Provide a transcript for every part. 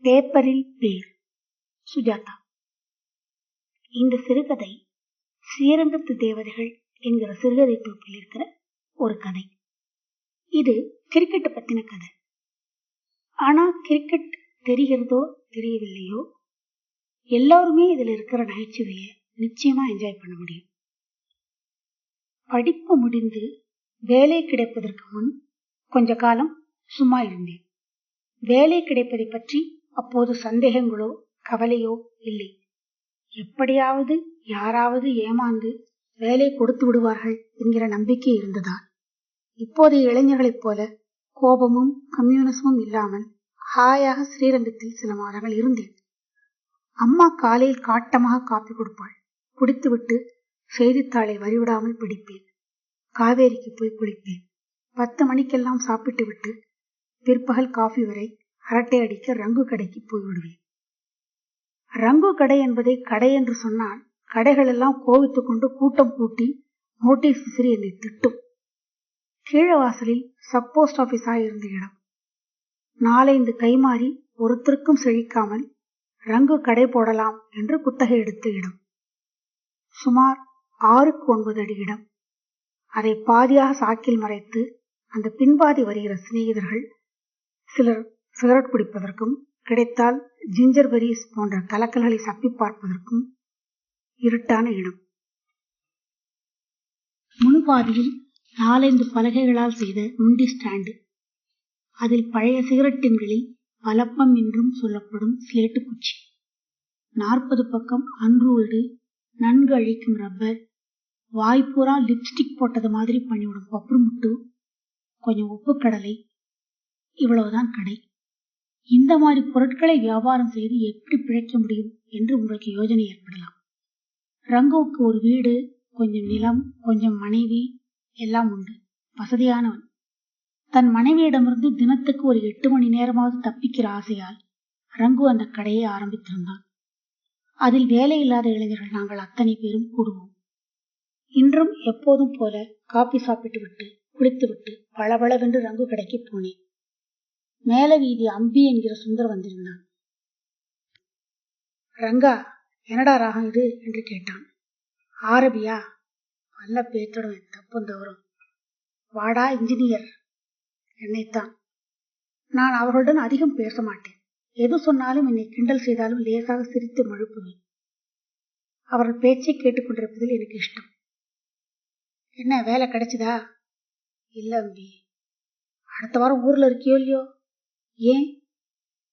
பேப்பரில் பேர். சுஜாதா. இந்த சிறுகதை ஸ்ரீரங்கத்து தேவதைகள் என்கிற சிறுகதை தொகுப்பில் இருக்கிற ஒரு கதை. இது கிரிக்கெட்டை பத்தின கதை. ஆனா கிரிக்கெட் தெரிகிறதோ தெரியவில்லையோ எல்லாருமே இதுல இருக்கிற நகைச்சுவையை நிச்சயமா என்ஜாய் பண்ண முடியும். படிப்பு முடிந்து வேலை கிடைப்பதற்கு முன் கொஞ்ச காலம் சும்மா இருந்தேன். வேலை கிடைப்பதை பற்றி அப்போது சந்தேகங்களோ கவலையோ இல்லை. எப்படியாவது யாராவது ஏமாந்து வேலை கொடுத்து விடுவார்கள் என்கிற நம்பிக்கை இருந்ததால். இப்போதைய இளைஞர்களைப் போல கோபமும் கம்யூனிசமும் இல்லாமல் ஹாயாக ஸ்ரீரங்கத்தில் சில மாதங்கள் இருந்தேன். அம்மா காலையில் காட்டமாக காப்பி கொடுப்பாள். குடித்துவிட்டு செய்தித்தாளை வரிவிடாமல் பிடிப்பேன். காவேரிக்கு போய் குளிப்பேன். பத்து மணிக்கெல்லாம் சாப்பிட்டு விட்டு பிற்பகல் காஃபி வரை அரட்டை அடிக்க ரங்கு கடைக்கு போய்விடுவேன். ரங்கு கடை என்பதை கடை என்று சொன்னால் கடைகள் எல்லாம் கோவித்துக் கொண்டு கூட்டம் கூட்டி நோட்டீஸ் விசிறி என்னை திட்டும். கீழவாசலில் சப் போஸ்ட் ஆஃபீஸாக இருந்த இடம். நாலைந்து கைமாறி ஒருத்தருக்கும் செழிக்காமல் ரங்கு கடை போடலாம் என்று குத்தகை எடுத்த இடம். சுமார் ஆறுக்கு ஒன்பது அடி இடம். அதை பாதியாக சாக்கில் மறைத்து அந்த பின்பாதி வருகிற சிநேகிதர்கள் சிலர் சிகரெட் குடிப்பதற்கும் கிடைத்தால் ஜிஞ்சர் பெரிஸ் போன்ற கலக்கல்களை சப்பி பார்ப்பதற்கும் இருட்டான இடம். முன்பாதியில் நாலைந்து பலகைகளால் செய்த நுண்டி ஸ்டாண்டு. அதில் பழைய சிகரெட்டின்களில் பலப்பம் என்றும் சொல்லப்படும் ஸ்லேட்டு குச்சி. நாற்பது பக்கம் அன்ரூல்டு நன்கு அழிக்கும் ரப்பர் வாய்ப்பூரா லிப்ஸ்டிக் போட்டது மாதிரி பண்ணிவிடும் பப்ரு முட்டு கொஞ்சம் உப்பு கடலை இவ்வளவுதான் கடை. இந்த மாதிரி பொருட்களை வியாபாரம் செய்து எப்படி பிழைக்க முடியும் என்று உங்களுக்கு யோஜனை ஏற்படலாம். ரங்கோவுக்கு ஒரு வீடு கொஞ்சம் நிலம் கொஞ்சம் மனைவி எல்லாம் உண்டு. வசதியானவன். தன் மனைவியிடமிருந்து தினத்துக்கு ஒரு எட்டு மணி நேரமாவது தப்பிக்கிற ஆசையால் ரங்கு அந்த கடையை ஆரம்பித்திருந்தான். அதில் வேலை இல்லாத இளைஞர்கள் நாங்கள் அத்தனை பேரும் கூடுவோம். இன்றும் எப்போதும் போல காபி சாப்பிட்டு விட்டு குளித்துவிட்டு பளபளவென்று ரங்கு கடைக்கு போனேன். மேல வீதி அம்பி என்கிற சுந்தர் வந்திருந்தான். ரங்கா என்னடா ராகம் இது? என்று கேட்டான். ஆரபியா நல்ல பேத்துடுவேன் தப்பும் தவறும். வாடா இன்ஜினியர் என்னைத்தான். நான் அவர்களுடன் அதிகம் பேச மாட்டேன். எது சொன்னாலும் என்னை கிண்டல் செய்தாலும் லேசாக சிரித்து மழுப்புவேன். அவர்கள் பேச்சை கேட்டுக்கொண்டிருப்பதில் எனக்கு இஷ்டம். என்ன வேலை கிடைச்சதா? இல்லை அம்பி. அடுத்த வாரம் ஊர்ல இருக்கியோ இல்லையோ? ஏன்?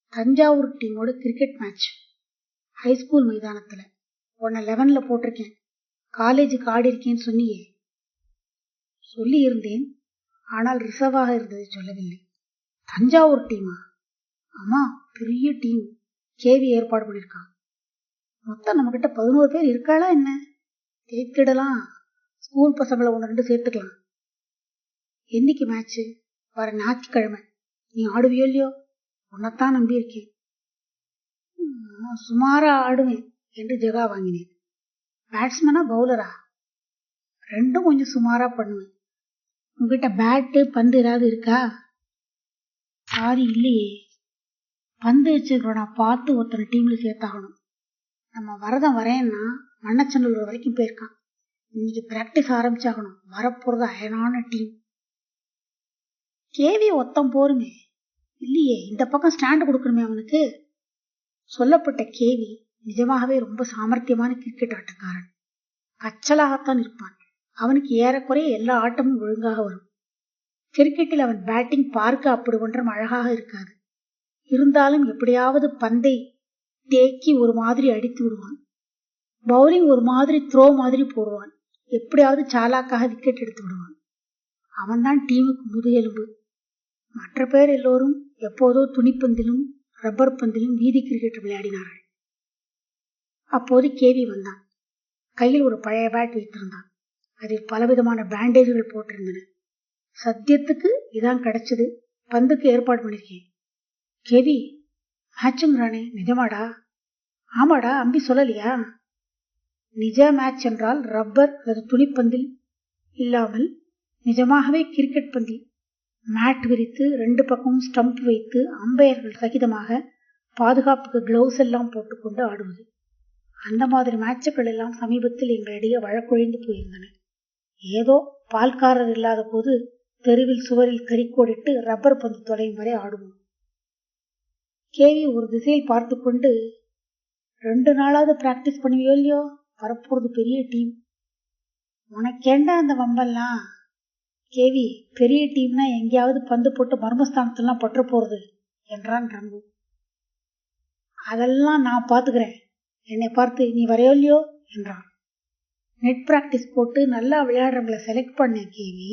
தஞ்சாவூர் டீமோட கிரிக்கெட் மேட்ச் ஹைஸ்கூல் மைதானத்துல. உன்னை லெவன்ல போட்டிருக்கேன். காலேஜுக்கு ஆடி இருக்கேன்னு சொன்னியே. சொல்லி இருந்தேன் ஆனால் ரிசர்வாக இருந்தது சொல்லவில்லை. தஞ்சாவூர் டீமா ஆமா பெரிய டீம் கேவி ஏற்பாடு பண்ணிருக்கான் மொத்தம் நம்ம கிட்ட பதினோரு பேர் இருக்காளா என்ன? தேத்திடலாம் ஸ்கூல் பசங்களை ஒன்று ரெண்டு சேர்த்துக்கலாம். என்னைக்கு மேட்ச்சு வர ஞாயிற்றுக்கிழமை. நீ ஆடுவியோ இல்லையோ? உன்னைத்தான் நம்பி இருக்கேன் சுமாரா ஆடுவேன் என்று ஜெகா வாங்கினேன். பேட்ஸ்மேனா பவுலரா ரெண்டும் கொஞ்சம் சுமாரா பண்ணுவேன். உங்ககிட்ட பேட்டு பந்து ஏதாவது இருக்கா? சாரி இல்லையே. பந்து வச்சிருக்கிறோம் நான் பார்த்து ஒருத்தனை டீம்ல சேர்த்தாகணும். நம்ம வரதம் வரேன்னா மண்ணச்சநல்லூர் வரைக்கும் போயிருக்கான். இன்னைக்கு பிராக்டிஸ் ஆரம்பிச்சாகணும். வரப்போறது அயனான டீம் கேவி ஒத்தம் போருமே. இல்லையே இந்த பக்கம் ஸ்டாண்டு கொடுக்கணுமே அவனுக்கு. சொல்லப்பட்ட கேவி நிஜமாகவே ரொம்ப சாமர்த்தியமான கிரிக்கெட் ஆட்டக்காரன். கச்சலாகத்தான் இருப்பான். அவனுக்கு ஏறக்குறைய எல்லா ஆட்டமும் ஒழுங்காக வரும். கிரிக்கெட்டில் அவன் பேட்டிங் பார்க்க அப்படி ஒன்றும் அழகாக இருக்காது. இருந்தாலும் எப்படியாவது பந்தை தேக்கி ஒரு மாதிரி அடித்து விடுவான். பவுலிங் ஒரு மாதிரி த்ரோ மாதிரி போடுவான். எப்படியாவது சாலாக்காக விக்கெட் எடுத்து விடுவான். அவன்தான் டீமுக்கு முதுகெலும்பு. மற்ற பேர் எல்லோரும் எப்போதோ துணிப்பந்திலும் ரப்பர் பந்திலும் வீதி கிரிக்கெட் விளையாடினார்கள். அப்போது கேவி வந்தான். கையில் ஒரு பழைய பேட் வைத்திருந்தான். அதில் பலவிதமான பேண்டேஜ்கள் போட்டிருந்தன. சத்தியத்துக்கு இதான் கிடைச்சது. பந்துக்கு ஏற்பாடு பண்ணிருக்கேன். கேவி மேட்சுங்கிறானே நிஜமாடா? ஆமாடா அம்பி சொல்லலையா? நிஜ மேட்ச் என்றால் ரப்பர் அல்லது துணிப்பந்தில் இல்லாமல் நிஜமாகவே கிரிக்கெட் பந்தில் மேட் விரித்து ரெண்டு பக்கமும் ஸ்டம்ப் வைத்து அம்பையர்கள் சகிதமாக பாதுகாப்புக்கு கிளவுஸ் எல்லாம் போட்டுக்கொண்டு ஆடுவது. அந்த மாதிரி மேட்சுகள் எல்லாம் சமீபத்தில் எங்களிடையே வழக்கொழிந்து போயிருந்தன. ஏதோ பால்காரர் இல்லாத போது தெருவில் சுவரில் கறிக்கோடிட்டு ரப்பர் பந்து தொலையும் வரை ஆடுவோம். கேவி ஒரு திசையில் பார்த்து கொண்டு ரெண்டு நாளாவது பிராக்டிஸ் பண்ணுவியோ இல்லையோ? வரப்போறது பெரிய டீம் உனக்கேண்டா அந்த வம்பெல்லாம்? கேவி பெரிய டீம்னா எங்கேயாவது பந்து போட்டு மர்மஸ்தானத்துலாம் பற்ற போகிறது என்றான் ரங்கு. அதெல்லாம் நான் பார்த்துக்கிறேன். என்னை பார்த்து நீ வரையோ இல்லையோ? என்றான். நெட் ப்ராக்டிஸ் போட்டு நல்லா விளையாடுறவங்களை செலக்ட் பண்ணேன் கேவி.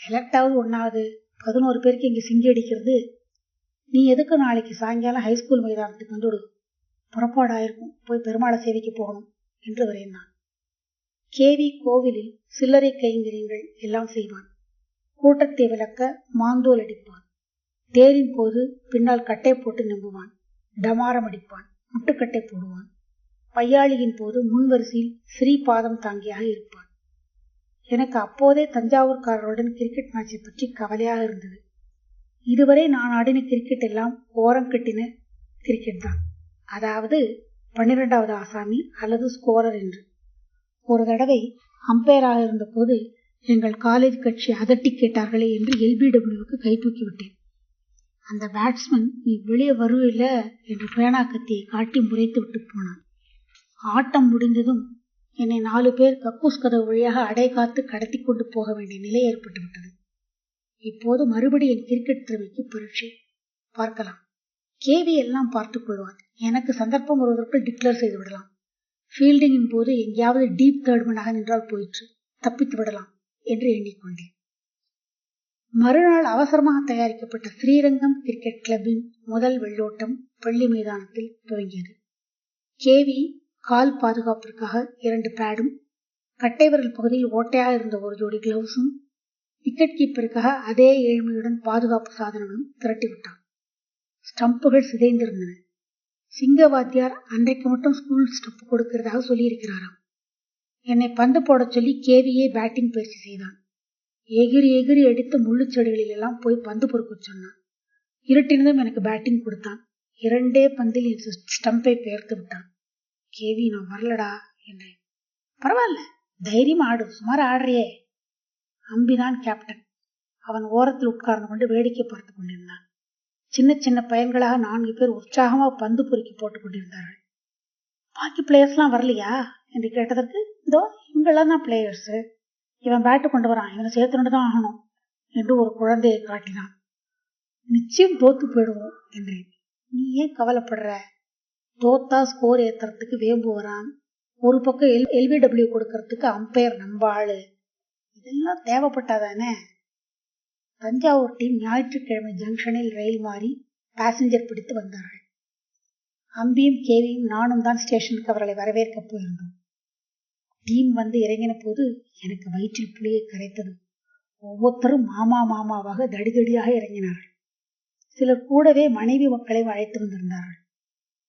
செலக்ட் ஆகுது ஒன்றாவது பதினோரு பேருக்கு இங்கே சிங்கி அடிக்கிறது. நீ எதுக்கு நாளைக்கு சாயங்காலம் ஹைஸ்கூல் மைதானத்துக்கு வந்துவிடு புறப்பாடாயிருக்கும். போய் பெருமாளை சேவைக்கு போகணும் என்று வரையினான் கேவி கோவிலில் சில்லறை கைங்கரியங்கள் எல்லாம் செய்வான். கூட்டத்தை விளக்க மாந்தோல் அடிப்பான். தேரின் போது பின்னால் கட்டை போட்டு நம்புவான். டமாரம் அடிப்பான். முட்டுக்கட்டை போடுவான். பையாளியின் போது முன்வரிசையில் ஸ்ரீபாதம் தாங்கியாக இருப்பான். எனக்கு அப்போதே தஞ்சாவூர்காரருடன் கிரிக்கெட் மேட்சை பற்றி கவலையாக இருந்தது. இதுவரை நான் ஆடின கிரிக்கெட் எல்லாம் ஓரம் கட்டின கிரிக்கெட் தான். அதாவது பன்னிரெண்டாவது ஆசாமி அல்லது ஸ்கோரர் என்று. ஒரு தடவை அம்பையராக இருந்தபோது எங்கள் காலேஜ் கட்சி அதட்டி கேட்டார்களே என்று எல்பிடபிள்யூவுக்கு கை தூக்கி விட்டேன். அந்த பேட்ஸ்மேன் நீ வெளியே வருவில்ல? என்று பேனா கத்தியை காட்டி முறைத்து விட்டு போனான். ஆட்டம் முடிந்ததும் என்னை நாலு பேர் கக்கூஸ் கதவு வழியாக அடை காத்து கடத்தி கொண்டு போக வேண்டிய நிலை ஏற்பட்டு விட்டது. இப்போது மறுபடி என் கிரிக்கெட் திறமைக்கு பரீட்சை. பார்க்கலாம். கேவி எல்லாம் பார்த்துக் கொள்வான். எனக்கு சந்தர்ப்பம் வருவதற்குள் டிக்ளேர் செய்து விடலாம். ஃபீல்டிங்கின் போது எங்கேயாவது டீப் தேர்ட்மனாக நின்றால் போயிற்று. தப்பித்து விடலாம் என்று எண்ணிக்கொண்டேன். மறுநாள் அவசரமாக தயாரிக்கப்பட்ட ஸ்ரீரங்கம் கிரிக்கெட் கிளப்பின் முதல் வெள்ளோட்டம் பள்ளி மைதானத்தில் துவங்கியது. கேவி கால் பாதுகாப்பிற்காக இரண்டு பேடும் கட்டைவரல் பகுதியில் ஓட்டையாக இருந்த ஒரு ஜோடி கிளவுஸும் விக்கெட் கீப்பருக்காக அதே ஏழ்மையுடன் பாதுகாப்பு சாதனங்களும் திரட்டிவிட்டான். ஸ்டம்புகள் சிதைந்திருந்தன. சிங்கவாத்தியார் அன்றைக்கு மட்டும் ஸ்கூல் ஸ்டெப் கொடுக்கிறதாக சொல்லியிருக்கிறாராம். என்னை பந்து போடச் சொல்லி கேவியே பேட்டிங் பயிற்சி செய்தான். எகிரி எகிரி அடித்து முள்ளுச்செடிகளில் எல்லாம் போய் பந்து பொறுக்க சொன்னான். இருட்டினதும் எனக்கு பேட்டிங் கொடுத்தான். இரண்டே பந்தில் என் ஸ்டம்பை பெயர்த்து விட்டான். கேவி நான் வரலடா என்றேன். பரவாயில்ல தைரியம் ஆடு சுமார் ஆடுறியே. அம்பிதான் கேப்டன் அவன் ஓரத்தில் உட்கார்ந்து கொண்டு வேடிக்கை பார்த்து கொண்டிருந்தான். சின்ன சின்ன பையன்களாக நான்கு பேர் உற்சாகமாக பந்து பொறுக்கி போட்டு கொண்டிருந்தார்கள். பாக்கி பிளேயர்ஸ்லாம் வரலையா? என்று கேட்டதற்கு இதோ இவங்களாம் தான் பிளேயர்ஸு இவன் பேட்டு கொண்டு வரான். இவனை சேர்த்துட்டு தான் ஆகணும் என்று ஒரு குழந்தையை காட்டினான். நிச்சயம் தோத்து போயிடுவோம் என்றேன். நீ ஏன் கவலைப்படுற? தோத்தா ஸ்கோர் ஏத்துறதுக்கு வேம்பு வரான். ஒரு பக்கம் எல் எல்பிடபிள்யூ கொடுக்கறதுக்கு அம்பையர் நம்ப ஆளு இதெல்லாம் தேவைப்பட்டாதானே? தஞ்சாவூர் டீம் ஞாயிற்றுக்கிழமை ஜங்ஷனில் ரயில் மாறி பேசஞ்சர் பிடித்து வந்தார்கள். அம்பியும் கேவியும் நானும் தான் ஸ்டேஷனுக்கு அவர்களை வரவேற்க போயிருந்தோம். டீம் வந்து இறங்கின போது எனக்கு வயிற்றில் புளியை கரைத்தது. ஒவ்வொருத்தரும் மாமா மாமாவாக தடிதடியாக இறங்கினார்கள். சிலர் கூடவே மனைவி மக்களையும் அழைத்து வந்திருந்தார்கள்.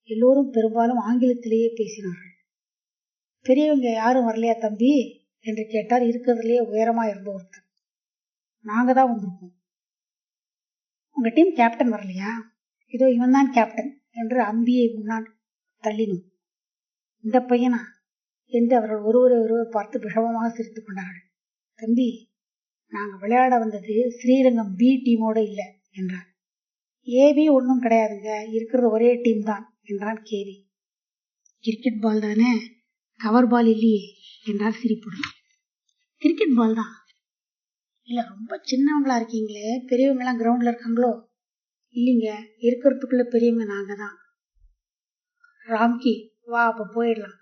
எல்லோரும் பெரும்பாலும் ஆங்கிலத்திலேயே பேசினார்கள். பெரியவங்க யாரும் வரலையா தம்பி? என்று கேட்டார் இருக்கிறதுலேயே உயரமா இருந்த ஒருத்தர் நாங்க தான் வந்திருக்கோம். உங்க டீம் கேப்டன் வரலையா? இதோ இவன் தான் கேப்டன் என்று அம்பியை முன்னால் தள்ளினோம். இந்த பையனா? என்று அவர்கள் ஒருவரை ஒருவர் பார்த்து விஷமமாக சிரித்துக் கொண்டார்கள். தம்பி நாங்கள் விளையாட வந்தது ஸ்ரீரங்கம் பி டீமோட இல்லை என்றார். ஏபி ஒன்றும் கிடையாதுங்க. இருக்கிறது ஒரே டீம் தான் என்றான் கேவி கிரிக்கெட் பால் தானே? கவர் பால் இல்லையே என்றார் சிரிப்புடன். கிரிக்கெட் பால் தான். இல்ல ரொம்ப சின்னவங்களா இருக்கீங்களே பெரியவங்க எல்லாம் கிரவுண்ட்ல இருக்காங்களோ? இல்லைங்க இருக்கிறதுக்குள்ள பெரியவங்க நாங்க தான் ராம்கி வா அப்ப போயிடலாம்.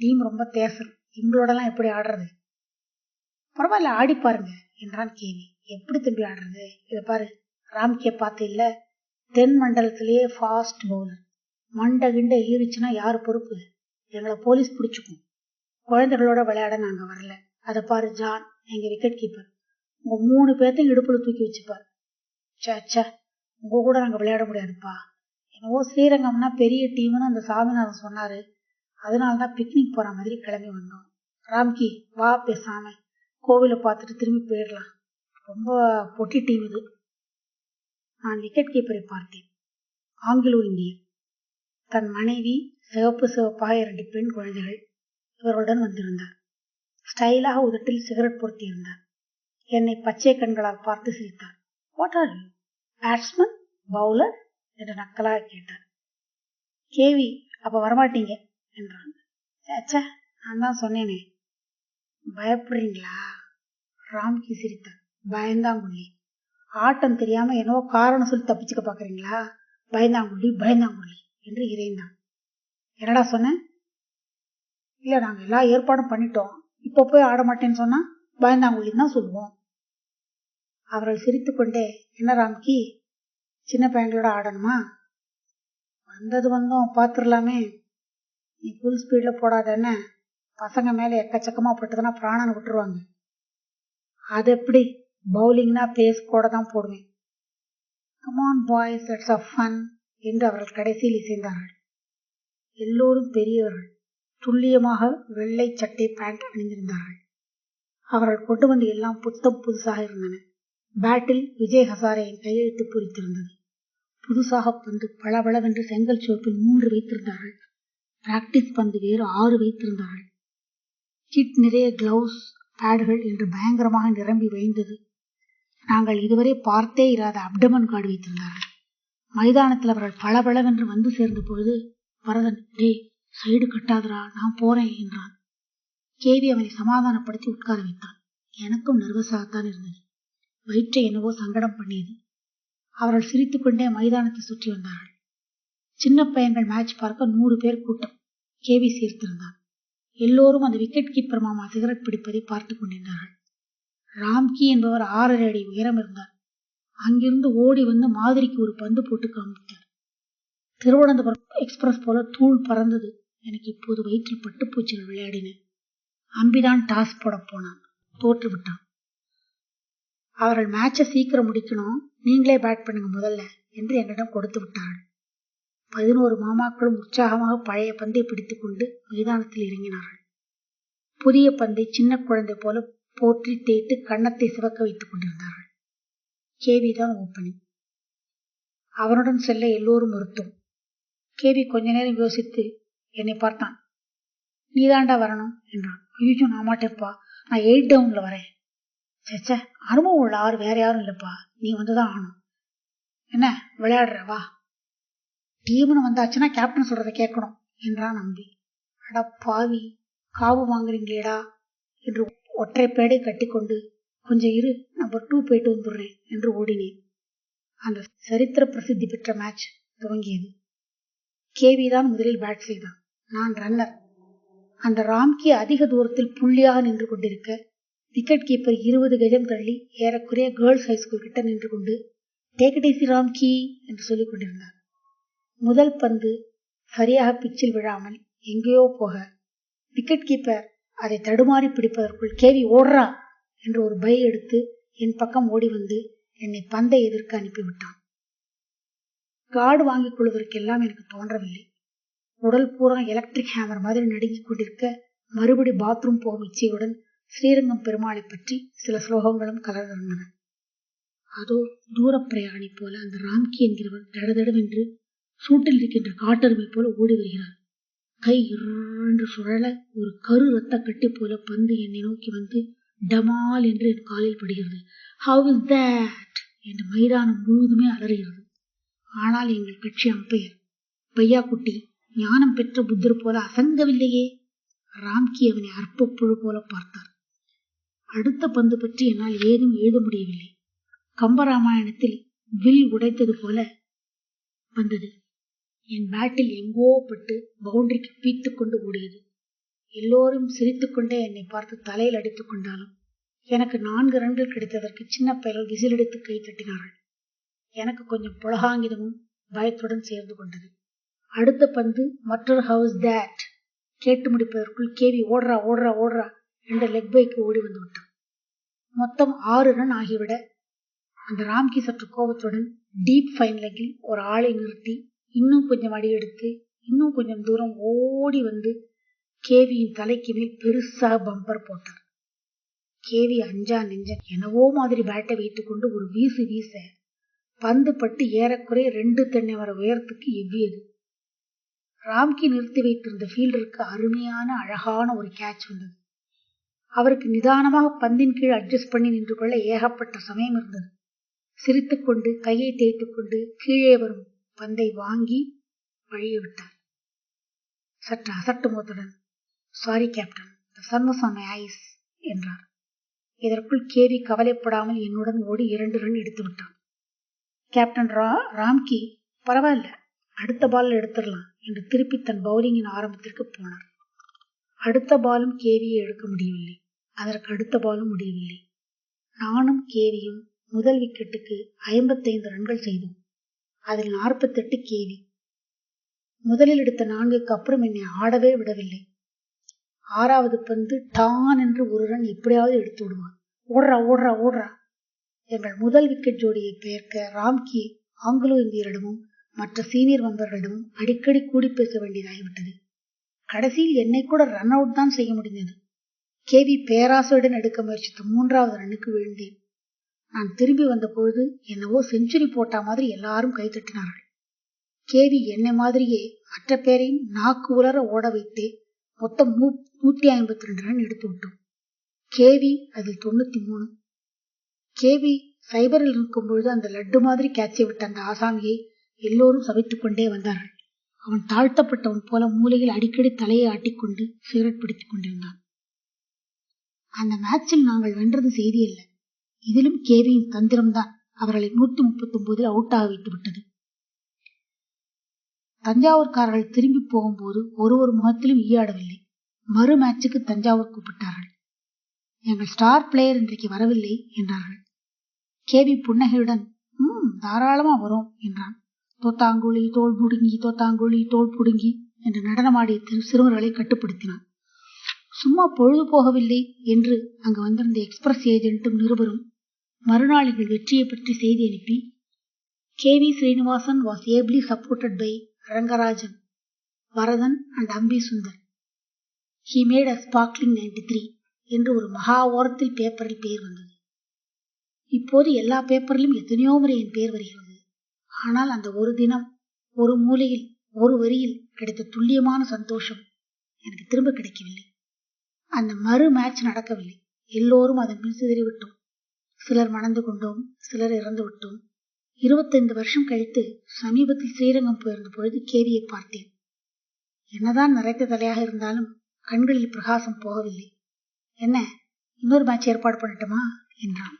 டீம் ரொம்ப தேசல் எங்களோடலாம் எப்படி ஆடுறது? பரவாயில்ல ஆடி பாருங்க என்றான் கேவி. எப்படி தம்பி ஆடுறது? இதை பாரு ராம்கியை பார்த்து இல்ல. தென் மண்டலத்திலேயே ஃபாஸ்ட் பவுலர் மண்டை கிண்டை ஈவிச்சுன்னா யார் பொறுப்பு? எங்களை போலீஸ் பிடிச்சிக்கும். குழந்தைகளோட விளையாட நாங்கள் வரல. அதை பாரு ஜான் எங்கள் விக்கெட் கீப்பர் உங்க மூணு பேர்த்தையும் இடுப்புல தூக்கி வச்சுப்பார். சே உங்க கூட நாங்க விளையாட முடியாதுப்பா. என்னவோ ஸ்ரீரங்கம்னா பெரிய டீம்னு அந்த சாமிநாதன் சொன்னாரு. அதனாலதான் பிக்னிக் போற மாதிரி கிளம்பி வந்தோம். ராம்கி வா பேசாம கோவிலை பார்த்துட்டு திரும்பி போயிடலாம். ரொம்ப பொட்டி டீம் இது. நான் விக்கெட் கீப்பரை பார்த்தேன். ஆங்கிலோ இந்திய தன் மனைவி சிவப்பு சிவப்பாக இரண்டு பெண் குழந்தைகள் இவர்களுடன் வந்திருந்தார். ஸ்டைலாக உதட்டில் சிகரெட் பொருத்தியிருந்தார். என்னை பச்சை கண்களால் பார்த்து சிரித்தார். What are you batsman bowler என்று நக்கலாக கேட்டார். கேவி அப்ப வரமாட்டீங்க என்றான். சேச்சா நான் தான் சொன்னேனே. பயப்படுறீங்களா? ராம்கி சிரித்தார். பயந்தாங்குள்ளி. ஆட்டம் தெரியாம என்னவோ காரணம் சொல்லி தப்பிச்சுக்க பாக்குறீங்களா? பயந்தாங்குள்ளி பயந்தாங்குள்ளி என்று இறைந்தான். என்னடா சொன்ன? இல்ல நாங்க எல்லா ஏற்பாடும் பண்ணிட்டோம். இப்ப போய் ஆட மாட்டேன்னு சொன்னா பயந்தாங்குள்ளின்னு தான் சொல்லுவோம். அவர்கள் சிரித்துக்கொண்டே என்ன ராம்கி சின்ன பையங்களோட ஆடணுமா? வந்தது வந்தோம் பார்த்துடலாமே நீ ஃபுல் ஸ்பீடில் போடாதேன்னு பசங்க மேலே எக்கச்சக்கமாக பட்டுதுன்னா பிராணன் விட்டுருவாங்க. அது எப்படி? பவுலிங்னா பேஸ் கூட தான் போடுவேன். Come on boys let's have fun என்று அவர்கள் கடைசியில் இசைந்தார்கள். எல்லோரும் பெரியவர்கள். துல்லியமாக வெள்ளை சட்டை பேண்ட் அணிந்திருந்தார்கள். அவர்கள் கொண்டு வந்து எல்லாம் புத்தம் புதுசாக இருந்தன. பேட்டில் விஜய் ஹசாரேயின் கையெழுத்து பொறித்திருந்தது. புதுசாக பந்து பளபளவென்று செங்கல் சோப்பில் மூன்று வைத்திருந்தார்கள். பிராக்டிஸ் பந்து வேறு ஆறு வைத்திருந்தார்கள். கிட் நிறைய கிளவுஸ் பேடுகள் என்று பயங்கரமாக நிரம்பி வைந்தது நாங்கள் இதுவரை பார்த்தே இராத அப்டமன் கார்டு வைத்திருந்தார்கள். மைதானத்தில் அவர்கள் பளபளவென்று வந்து சேர்ந்த பொழுது வரதன் டே சைடு கட்டாதரா நான் போறேன் என்றான். கேவி அவனை சமாதானப்படுத்தி உட்கார வைத்தான். எனக்கும் நர்வஸாகத்தான் இருந்தது. வயிற்றை என்னவோ சங்கடம் பண்ணியது. அவர்கள் சிரித்துக்கொண்டே மைதானத்தை சுற்றி வந்தார்கள். சின்ன பையன்கள் மேட்ச் பார்க்க நூறு பேர் கூட்டம். கேவி சேர்த்திருந்தான். எல்லோரும் அந்த விக்கெட் கீப்பர் மாமா சிகரெட் பிடிப்பதை பார்த்து கொண்டிருந்தார்கள். ராம்கி என்பவர் ஆறரை அடி உயரம் இருந்தார். அங்கிருந்து ஓடி வந்து மாதிரிக்கு ஒரு பந்து போட்டு காமித்தார் திருவனந்தபுரம் எக்ஸ்பிரஸ் போல தூள் பறந்தது. எனக்கு இப்போது வயிற்றில் பட்டுப்பூச்சிகள் விளையாடின. அம்பிதான் டாஸ் போட போனான். தோற்று விட்டான் அவர்கள் மேட்சை சீக்கிரம் முடிக்கணும். நீங்களே பேட் பண்ணுங்க முதல்ல என்று என்னிடம் கொடுத்து விட்டார்கள் பதினோரு மாமாக்களும் உற்சாகமாக பழைய பந்தை பிடித்துக்கொண்டு மைதானத்தில் இறங்கினார்கள். புதிய பந்தை சின்ன குழந்தை போல போற்றி தேய்த்து கன்னத்தை சிவக்க வைத்துக் கொண்டிருந்தார்கள். கேவி தான் ஓப்பனிங் அவனுடன் செல்ல எல்லோரும் மறுத்தோம் கேவி கொஞ்ச நேரம் யோசித்து என்னை பார்த்தான். நீதாண்டா வரணும் என்றான். ஐயோ நான் மாட்டேப்பா நான் எயிட் டவுன்ல வரேன். சேச்சே அனுபவம் உள்ள ஆறு வேற யாரும் இல்லப்பா. நீ வந்துதான் ஆகணும். என்ன விளையாடுற வா. டீம்னு வந்தாச்சுன்னா கேப்டன் சொல்றதை கேட்கணும் என்றான் நம்பி. அட பாவி காவு வாங்குறீங்களேடா என்று ஒற்றை பேடை கட்டிக்கொண்டு கொஞ்சம் இரு நம்பர் டூ போயிட்டு வந்துடுறேன் என்று ஓடினேன். அந்த சரித்திர பிரசித்தி பெற்ற மேட்ச் துவங்கியது. கேவி தான் முதலில் பேட் செய்தான். நான் ரன்னர் அந்த ராம்கி அதிக தூரத்தில் புள்ளியாக நின்று கொண்டிருக்க விக்கெட் கீப்பர் இருபது கஜம் தள்ளி ஏறக்குறைய கேர்ள்ஸ் ஹைஸ்கூல் கிட்ட நின்று கொண்டு டேக் டேசி ராம்கி என்று சொல்லிக் கொண்டிருந்தார். முதல் பந்து சரியாக பிச்சில் விழாமல் எங்கேயோ போக விக்கெட் கீப்பர் அதை தடுமாறி பிடிப்பதற்குள் கேவி ஓடுறா என்று ஒரு பை எடுத்து என் பக்கம் ஓடி வந்து என்னை பந்தை எதிர்க்க அனுப்பிவிட்டான். கார்டு வாங்கிக் கொள்வதற்கெல்லாம் எனக்கு தோன்றவில்லை. உடல் பூரா எலக்ட்ரிக் ஹேமர் மாதிரி நடுங்கிக் கொண்டிருக்க மறுபடி பாத்ரூம் போகும் இச்சையுடன் ஸ்ரீரங்கம் பெருமாளை பற்றி சில ஸ்லோகங்களும் கலந்திருந்தன அதோ தூர பிரயாணி போல அந்த ராம்கி என்கிறவர் தடதடவென்று சூட்டில் இருக்கின்ற காட்டெருமை போல ஓடி வருகிறார். கை இரண்டு சுழல ஒரு கரு ரத்த கட்டி போல பந்து என்னை நோக்கி வந்து டமால் என்று என் காலில் படுகிறது. ஹவ் இஸ் தட் என்று மைதானம் முழுவதுமே அலறுகிறது. ஆனால் எங்கள் கட்சி அம்பையர் பையா குட்டி ஞானம் பெற்ற புத்தர் போல அசங்கவில்லையே? ராம்கி அவனை அற்பப்புழு போல பார்த்தார். அடுத்த பந்து பற்றி என்னால் ஏதும் எழுத முடியவில்லை. கம்பராமாயணத்தில் வில் உடைத்தது போல வந்தது. என் பேட்டில் எங்கோ பட்டு பவுண்டரிக்கு பீத்து கொண்டு ஓடியது. எல்லோரும் சிரித்துக்கொண்டே என்னை பார்த்து தலையில் அடித்துக் கொண்டாலும் எனக்கு நான்கு ரன்கள் கிடைத்ததற்கு சின்ன பயல்கள் விசிலடித்து கை தட்டினார்கள். எனக்கு கொஞ்சம் புலகாங்கிதமும் பயத்துடன் சேர்ந்து கொண்டது. அடுத்த பந்து மற்றொரு ஹவுஸ் தேட் கேட்டு முடிப்பதற்குள் கேவி ஓடுறா ஓடுறா ஓடுறா. என்ற லெக் பைக்கு ஓடி வந்து விட்டான். மொத்தம் ஆறு ரன் ஆகிவிட அந்த ராம்கி சற்று கோபத்துடன் டீப் ஃபைன் லெக்கில் ஒரு ஆளை நிறுத்தி இன்னும் கொஞ்சம் அடி எடுத்து இன்னும் கொஞ்சம் தூரம் ஓடி வந்து கேவியின் தலைக்கு மேல் பெருசாக பம்பர் போட்டார். கேவி அஞ்சா நெஞ்சன் என்னவோ மாதிரி பேட்டை வைத்துக்கொண்டு ஒரு வீசு வீச பந்து பட்டு ஏறக்குறைய ரெண்டு தென்னை வர உயரத்துக்கு எவ்வியது. ராம்கி நிறுத்தி வைத்திருந்த ஃபீல்டருக்கு அருமையான அழகான ஒரு கேட்ச் வந்தது. அவருக்கு நிதானமாக பந்தின் கீழ் அட்ஜஸ்ட் பண்ணி நின்று கொள்ள ஏகப்பட்ட சமயம் இருந்தது. சிரித்துக்கொண்டு கையை தேய்த்துக்கொண்டு கீழே வரும் பந்தை வாங்கி வழிய விட்டார் சற்று அசட்டு முகத்துடன் sorry captain the sun was on my eyes என்றார். இதற்குள் கேவி கவலைப்படாமல் என்னுடன் ஓடி இரண்டு ரன் எடுத்து விட்டான். கேப்டன் ரா ராம்கி பரவாயில்ல. அடுத்த பால் எடுத்துடலாம் என்று திருப்பி தன் பவுலிங்கின் ஆரம்பத்திற்கு போனார். அடுத்த பாலும் கேவியை எடுக்க முடியவில்லை. அதற்கு அடுத்த பாலும் முடியவில்லை. நானும் கேவியும் முதல் விக்கெட்டுக்கு ஐம்பத்தைந்து ரன்கள் செய்தோம். அதில் நாற்பத்தெட்டு கேவி. முதலில் எடுத்த நான்குக்கு அப்புறம் என்னை ஆடவே விடவில்லை. ஆறாவது பந்து டான் என்று ஒரு ரன் எப்படியாவது எடுத்து விடுவான். ஓடுறா ஓடுறா ஓடுறா. எங்கள் முதல் விக்கெட் ஜோடியை பெயர்க்க ராம்கி ஆங்கிலோ இந்தியரிடமும் மற்ற சீனியர் மெம்பர்களிடமும் அடிக்கடி கூடி பேச வேண்டியதாகிவிட்டது. கடைசியில் என்னை கூட ரன் அவுட் தான் செய்ய முடிந்தது. கேவி பேராசையுடன் எடுக்க முயற்சித்த மூன்றாவது ரன்னுக்கு விழுந்தேன். நான் திரும்பி வந்த பொழுது என்னவோ செஞ்சுரி போட்டா மாதிரி எல்லாரும் கைத்தட்டினார்கள் கேவி என்னை மாதிரியே மற்ற பேரையும் நாக்கு உலர ஓட வைத்து மொத்தம் மூ நூத்தி ஐம்பத்தி ரெண்டு ரன் எடுத்து விட்டோம். கேவி அதில் தொண்ணூத்தி மூணு கேவி சைபரில் இருக்கும் பொழுது அந்த லட்டு மாதிரி கேட்சி விட்ட அந்த ஆசாமியை எல்லோரும் சவைத்துக் கொண்டே வந்தார்கள். அவன் தாழ்த்தப்பட்டவன் போல மூலையில் அடிக்கடி தலையை ஆட்டிக்கொண்டு சிகரெட் பிடித்துக் கொண்டிருந்தான். அந்த மேட்சில் நாங்கள் வென்றது செய்தி அல்ல. இதிலும் கேவியின் தந்திரம்தான் அவர்களை நூத்தி முப்பத்தி ஒன்பதில் அவுட் ஆக வைத்து விட்டது. தஞ்சாவூர்காரர்கள் திரும்பி போகும்போது ஒரு ஒரு முகத்திலும் ஈயாடவில்லை. மறு மேட்சுக்கு தஞ்சாவூர் கூப்பிட்டார்கள். எங்கள் ஸ்டார் பிளேயர் இன்றைக்கு வரவில்லை என்றார்கள். கேவி புன்னகையுடன் ம் தாராளமா வரும் என்றான். தோத்தாங்குழி தோல் புடுங்கி தோத்தாங்குழி தோல் புடுங்கி என்று நடனமாடிய திரு சிறுவர்களை கட்டுப்படுத்தினான். சும்மா பொழுது போகவில்லை என்று அங்கு வந்திருந்த எக்ஸ்பிரஸ் ஏஜென்ட்டும் நிருபரும் மறுநாள் எங்கள் வெற்றியை பற்றி செய்தி அனுப்பி K V Srinivasan was ably supported by Rangarajan Varadhan and Ambi Sundar he made a sparkling ninety three என்று ஒரு மகா ஓரத்தில் பேப்பரில் பெயர் வந்தது. இப்போது எல்லா பேப்பரிலும் எத்தனையோ முறை என் பெயர் வருகிறது. ஆனால் அந்த ஒரு தினம் ஒரு மூலையில் ஒரு வரியில் கிடைத்த துல்லியமான சந்தோஷம் எனக்கு திரும்ப கிடைக்கவில்லை. அந்த மறு மேட்ச் நடக்கவில்லை. எல்லோரும் அதன் பின் சிதறிவிட்டோம் சிலர் மணந்து கொண்டோம் சிலர் இறந்து விட்டோம். இருபத்தைந்து வருஷம் கழித்து சமீபத்தில் ஸ்ரீரங்கம் போயிருந்த பொழுது கேவியை பார்த்தேன். என்னதான் நிறைத்த தலையாக இருந்தாலும் கண்களில் பிரகாசம் போகவில்லை. என்ன இன்னொரு மேட்ச் ஏற்பாடு பண்ணட்டுமா? என்றான்.